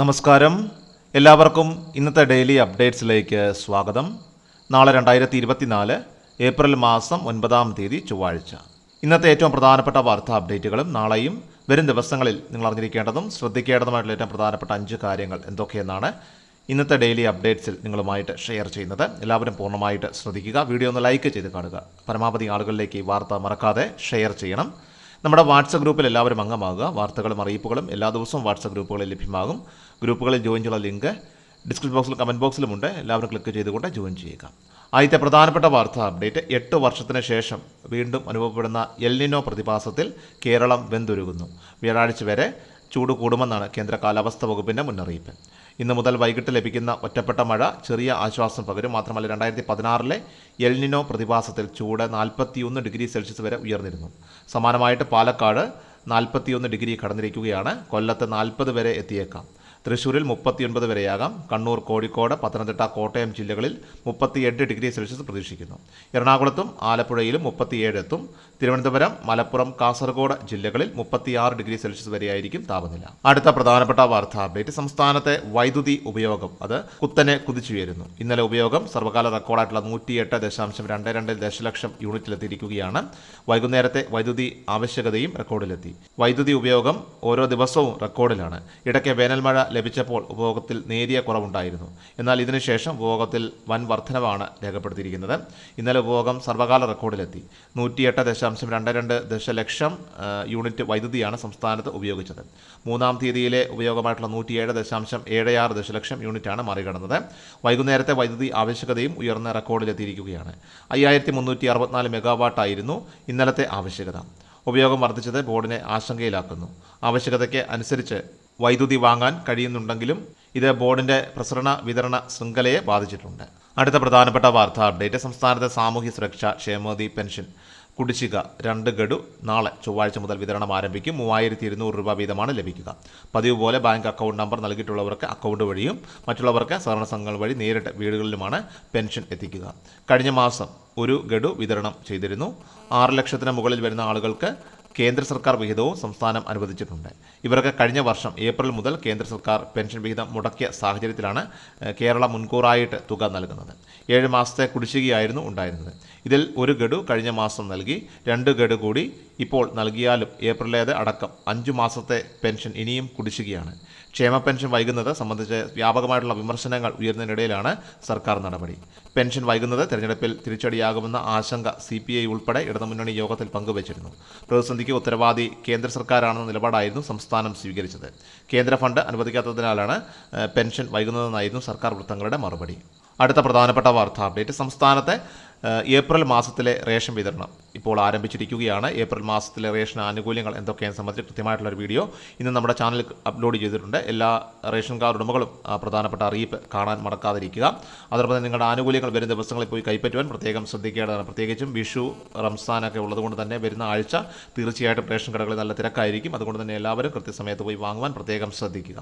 നമസ്കാരം. എല്ലാവർക്കും ഇന്നത്തെ ഡെയിലി അപ്ഡേറ്റ്സിലേക്ക് സ്വാഗതം. നാളെ രണ്ടായിരത്തി ഇരുപത്തിനാല് ഏപ്രിൽ മാസം ഒൻപതാം തീയതി ചൊവ്വാഴ്ച. ഇന്നത്തെ ഏറ്റവും പ്രധാനപ്പെട്ട വാർത്താ അപ്ഡേറ്റുകളും നാളെയും വരും ദിവസങ്ങളിൽ നിങ്ങൾ അറിഞ്ഞിരിക്കേണ്ടതും ശ്രദ്ധിക്കേണ്ടതുമായിട്ടുള്ള ഏറ്റവും പ്രധാനപ്പെട്ട അഞ്ച് കാര്യങ്ങൾ എന്തൊക്കെയെന്നാണ് ഇന്നത്തെ ഡെയിലി അപ്ഡേറ്റ്സിൽ നിങ്ങളുമായിട്ട് ഷെയർ ചെയ്യുന്നത്. എല്ലാവരും പൂർണമായിട്ട് ശ്രദ്ധിക്കുക വീഡിയോ ഒന്ന് ലൈക്ക് ചെയ്ത് കാണുക. പരമാവധി ആളുകളിലേക്ക് ഈ വാർത്ത മറക്കാതെ ഷെയർ ചെയ്യണം. നമ്മുടെ വാട്സപ്പ് ഗ്രൂപ്പിൽ എല്ലാവരും അംഗമാകുക. വാർത്തകളും അറിയിപ്പുകളും എല്ലാ ദിവസവും വാട്സപ്പ് ഗ്രൂപ്പുകളിൽ ലഭ്യമാകും. ഗ്രൂപ്പുകളിൽ ജോയിൻ ചെയ്യാനുള്ള ലിങ്ക് ഡിസ്ക്രിപ്ഷൻ ബോക്സിലും കമന്റ് ബോക്സിലുമുണ്ട്. എല്ലാവരും ക്ലിക്ക് ചെയ്തുകൊണ്ട് ജോയിൻ ചെയ്യുക. ആദ്യത്തെ പ്രധാനപ്പെട്ട വാർത്താ അപ്ഡേറ്റ്. എട്ട് വർഷത്തിന് ശേഷം വീണ്ടും അനുഭവപ്പെടുന്ന എൽനിനോ പ്രതിഭാസത്തിൽ കേരളം വെന്തുരുകുന്നു. വ്യാഴാഴ്ച വരെ ചൂട് കൂടുമെന്നാണ് കേന്ദ്ര കാലാവസ്ഥാ വകുപ്പിന്റെ മുന്നറിയിപ്പ്. ഇന്ന് മുതൽ വൈകിട്ട് ലഭിക്കുന്ന ഒറ്റപ്പെട്ട മഴ ചെറിയ ആശ്വാസം പകരും. മാത്രമല്ല രണ്ടായിരത്തി പതിനാറിലെ എൽനിനോ പ്രതിഭാസത്തിൽ ചൂട് നാൽപ്പത്തിയൊന്ന് ഡിഗ്രി സെൽഷ്യസ് വരെ ഉയർന്നിരുന്നു. സമാനമായിട്ട് പാലക്കാട് നാൽപ്പത്തിയൊന്ന് ഡിഗ്രി കടന്നിരിക്കുകയാണ്. കൊല്ലത്ത് നാൽപ്പത് വരെ എത്തിയേക്കാം. തൃശ്ശൂരിൽ മുപ്പത്തിയൊൻപത് വരെയാകാം. കണ്ണൂർ കോഴിക്കോട് പത്തനംതിട്ട കോട്ടയം ജില്ലകളിൽ മുപ്പത്തിയെട്ട് ഡിഗ്രി സെൽഷ്യസ് പ്രതീക്ഷിക്കുന്നു. എറണാകുളത്തും ആലപ്പുഴയിലും മുപ്പത്തിയേഴ് എത്തും. തിരുവനന്തപുരം മലപ്പുറം കാസർഗോഡ് ജില്ലകളിൽ മുപ്പത്തിയാറ് ഡിഗ്രി സെൽഷ്യസ് വരെയായിരിക്കും താപനില. അടുത്ത പ്രധാനപ്പെട്ട വാർത്താ അപ്ഡേറ്റ് സംസ്ഥാനത്തെ വൈദ്യുതി ഉപയോഗം. അത് കുത്തനെ കുതിച്ചുയരുന്നു. ഇന്നലെ ഉപയോഗം സർവകാല റെക്കോർഡായിട്ടുള്ള നൂറ്റിയെട്ട് ദശാംശം രണ്ട് രണ്ട് ദശലക്ഷം യൂണിറ്റിലെത്തിയിരിക്കുകയാണ്. വൈകുന്നേരത്തെ വൈദ്യുതി ആവശ്യകതയും റെക്കോർഡിലെത്തി. വൈദ്യുതി ഉപയോഗം ഓരോ ദിവസവും റെക്കോർഡിലാണ്. ഇടയ്ക്ക് വേനൽമഴ ലഭിച്ചപ്പോൾ ഉപഭോഗത്തിൽ നേരിയ കുറവുണ്ടായിരുന്നു. എന്നാൽ ഇതിനുശേഷം ഉപഭോഗത്തിൽ വൻ വർധനവാണ് രേഖപ്പെടുത്തിയിരിക്കുന്നത്. ഇന്നലെ ഉപഭോഗം സർവകാല റെക്കോർഡിലെത്തി. നൂറ്റിയെട്ട് ദശാംശം രണ്ട് രണ്ട് ദശലക്ഷം യൂണിറ്റ് വൈദ്യുതിയാണ് സംസ്ഥാനത്ത് ഉപയോഗിച്ചത്. മൂന്നാം തീയതിയിലെ ഉപയോഗമായിട്ടുള്ള നൂറ്റിയേഴ് ദശാംശം ഏഴ് ആറ് ദശലക്ഷം യൂണിറ്റാണ് മറികടന്നത്. വൈകുന്നേരത്തെ വൈദ്യുതി ആവശ്യകതയും ഉയർന്ന റെക്കോർഡിലെത്തിയിരിക്കുകയാണ്. അയ്യായിരത്തി മുന്നൂറ്റി അറുപത്തിനാല് മെഗാവാട്ടായിരുന്നു ഇന്നലത്തെ ആവശ്യകത. ഉപയോഗം വർദ്ധിച്ചത് ബോർഡിനെ ആശങ്കയിലാക്കുന്നു. ആവശ്യകതയ്ക്ക് അനുസരിച്ച് വൈദ്യുതി വാങ്ങാൻ കഴിയുന്നുണ്ടെങ്കിലും ഇത് ബോർഡിന്റെ പ്രസരണ വിതരണ ശൃംഖലയെ ബാധിച്ചിട്ടുണ്ട്. അടുത്ത പ്രധാനപ്പെട്ട വാർത്താ അപ്ഡേറ്റ് സംസ്ഥാനത്തെ സാമൂഹ്യ സുരക്ഷ ക്ഷേമനിധി പെൻഷൻ കുടിശ്ശിക രണ്ട് ഗഡു നാളെ ചൊവ്വാഴ്ച മുതൽ വിതരണം ആരംഭിക്കും. മൂവായിരത്തി ഇരുന്നൂറ് രൂപ വീതമാണ് ലഭിക്കുക. പതിവ് പോലെ ബാങ്ക് അക്കൗണ്ട് നമ്പർ നൽകിയിട്ടുള്ളവർക്ക് അക്കൗണ്ട് വഴിയും മറ്റുള്ളവർക്ക് സഹകരണ സംഘങ്ങൾ വഴി നേരിട്ട് വീടുകളിലുമാണ് പെൻഷൻ എത്തിക്കുക. കഴിഞ്ഞ മാസം ഒരു ഗഡു വിതരണം ചെയ്തിരുന്നു. ആറ് ലക്ഷത്തിന് മുകളിൽ വരുന്ന ആളുകൾക്ക് കേന്ദ്ര സർക്കാർ വിഹിതവും സംസ്ഥാനം അനുവദിച്ചിട്ടുണ്ട്. ഇവർക്ക് കഴിഞ്ഞ വർഷം ഏപ്രിൽ മുതൽ കേന്ദ്ര സർക്കാർ പെൻഷൻ വിഹിതം മുടക്കിയ സാഹചര്യത്തിലാണ് കേരള മുൻകൂറായിട്ട് തുക നൽകുന്നത്. ഏഴ് മാസത്തെ കുടിശ്ശികയായിരുന്നു ഉണ്ടായിരുന്നത്. ഇതിൽ ഒരു ഗഡു കഴിഞ്ഞ മാസം നൽകി രണ്ട് ഗഡു കൂടി ഇപ്പോൾ നൽകിയാലും ഏപ്രിലേത് അടക്കം അഞ്ചു മാസത്തെ പെൻഷൻ ഇനിയും കുടിശ്ശികയാണ്. ക്ഷേമ പെൻഷൻ വൈകുന്നത് സംബന്ധിച്ച് വ്യാപകമായിട്ടുള്ള വിമർശനങ്ങൾ ഉയർന്നതിനിടയിലാണ് സർക്കാർ നടപടി. പെൻഷൻ വൈകുന്നത് തെരഞ്ഞെടുപ്പിൽ തിരിച്ചടിയാകുമെന്ന ആശങ്ക സി പി ഐ ഉൾപ്പെടെ ഇടതുമുന്നണി യോഗത്തിൽ പങ്കുവച്ചിരുന്നു. പ്രതിസന്ധിക്ക് ഉത്തരവാദി കേന്ദ്ര സർക്കാരാണെന്ന നിലപാടായിരുന്നു സംസ്ഥാനം സ്വീകരിച്ചത്. കേന്ദ്ര ഫണ്ട് അനുവദിക്കാത്തതിനാലാണ് പെൻഷൻ വൈകുന്നതെന്നായിരുന്നു സർക്കാർ വൃത്തങ്ങളുടെ മറുപടി. അടുത്ത പ്രധാനപ്പെട്ട വാർത്താ അപ്ഡേറ്റ്. സംസ്ഥാനത്തെ ഏപ്രിൽ മാസത്തിലെ റേഷൻ വിതരണം. ഇപ്പോൾ ആരംഭിച്ചിരിക്കുകയാണ്. ഏപ്രിൽ മാസത്തിലെ റേഷൻ ആനുകൂല്യങ്ങൾ എന്തൊക്കെയെന്ന് സംബന്ധിച്ച് കൃത്യമായിട്ടുള്ള ഒരു വീഡിയോ ഇന്ന് നമ്മുടെ ചാനലിൽ അപ്ലോഡ് ചെയ്തിട്ടുണ്ട്. എല്ലാ റേഷൻ കാർഡ് ഉടമകളും പ്രധാനപ്പെട്ട അറിയിപ്പ് കാണാൻ മറക്കാതിരിക്കുക അതോടൊപ്പം തന്നെ നിങ്ങളുടെ ആനുകൂല്യങ്ങൾ വരും ദിവസങ്ങളിൽ പോയി കൈപ്പറ്റുവാൻ പ്രത്യേകം ശ്രദ്ധിക്കേണ്ടതാണ്. പ്രത്യേകിച്ചും വിഷു റംസാനൊക്കെ ഉള്ളതുകൊണ്ട് തന്നെ വരുന്ന ആഴ്ച തീർച്ചയായിട്ടും റേഷൻ കടകളിൽ നല്ല തിരക്കായിരിക്കും. അതുകൊണ്ട് തന്നെ എല്ലാവരും കൃത്യസമയത്ത് പോയി വാങ്ങുവാൻ പ്രത്യേകം ശ്രദ്ധിക്കുക.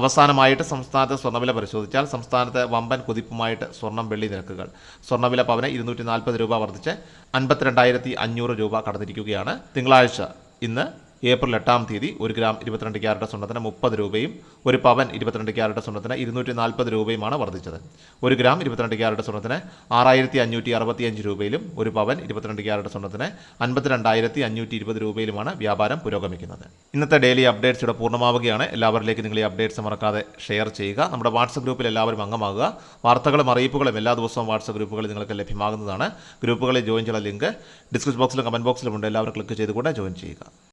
അവസാനമായിട്ട് സംസ്ഥാനത്തെ സ്വർണവില പരിശോധിച്ചാൽ സംസ്ഥാനത്തെ വമ്പൻ കുതിപ്പുമായിട്ട് സ്വർണം വെള്ളി നിരക്കുകൾ. സ്വർണവില പവന് ഇരുന്നൂറ്റി നാൽപ്പത് രൂപ വർദ്ധിച്ച് അൻപത്തിരണ്ടായിരത്തി അഞ്ഞൂറ് രൂപ കടന്നിരിക്കുകയാണ് തിങ്കളാഴ്ച ഇന്ന്. ഏപ്രിൽ എട്ടാം തീയതി ഒരു ഗ്രാം ഇരുപത്തിരണ്ട് ക്യാരറ്റ് സ്വർണത്തിന് മുപ്പത് രൂപയും ഒരു പവൻ ഇരുപത്തിരണ്ട് ക്യാരറ്റ് സ്വർണത്തിന് ഇരുന്നൂറ്റി നാൽപ്പത് രൂപയുമാണ് വർദ്ധിച്ചത്. ഒരു ഗ്രാം ഇരുപത്തിരണ്ട് ക്യാരറ്റ് സ്വർണത്തിന് ആറായിരത്തി അഞ്ഞൂറ്റി അറുപത്തിയഞ്ച് രൂപയിലും ഒരു പവൻ ഇരുപത്തിരണ്ട് ക്യാരറ്റ് സ്വർണത്തിന് അൻപത്തിരണ്ടായിരത്തി അഞ്ഞൂറ്റി ഇരുപത് രൂപയിലുമാണ് വ്യാപാരം പുരോഗമിക്കുന്നത്. ഇന്നത്തെ ഡെയിലി അപ്ഡേറ്റ്സ് ഇവിടെ പൂർണമാവുകയാണ്. എല്ലാവരിലേക്ക് നിങ്ങൾ ഈ അപ്ഡേറ്റ്സ് മറക്കാതെ ഷെയർ ചെയ്യുക. നമ്മുടെ വാട്സപ്പ് ഗ്രൂപ്പിൽ എല്ലാവരും അംഗമാകുക. വാർത്തകളും അറിയിപ്പുകളും എല്ലാ ദിവസവും വാട്സപ്പ് ഗ്രൂപ്പുകളിൽ നിങ്ങൾക്ക് ലഭ്യമാകുന്നതാണ്. ഗ്രൂപ്പുകളിൽ ജോയിൻ ചെയ്യുന്ന ലിങ്ക് ഡിസ്ക്രിപ്ഷൻ ബോക്സിലും കമന്റ് ബോക്സിലും ഉണ്ട്. എല്ലാവരും ക്ലിക്ക് ചെയ്തുകൊണ്ട് ജോയിൻ ചെയ്യുക.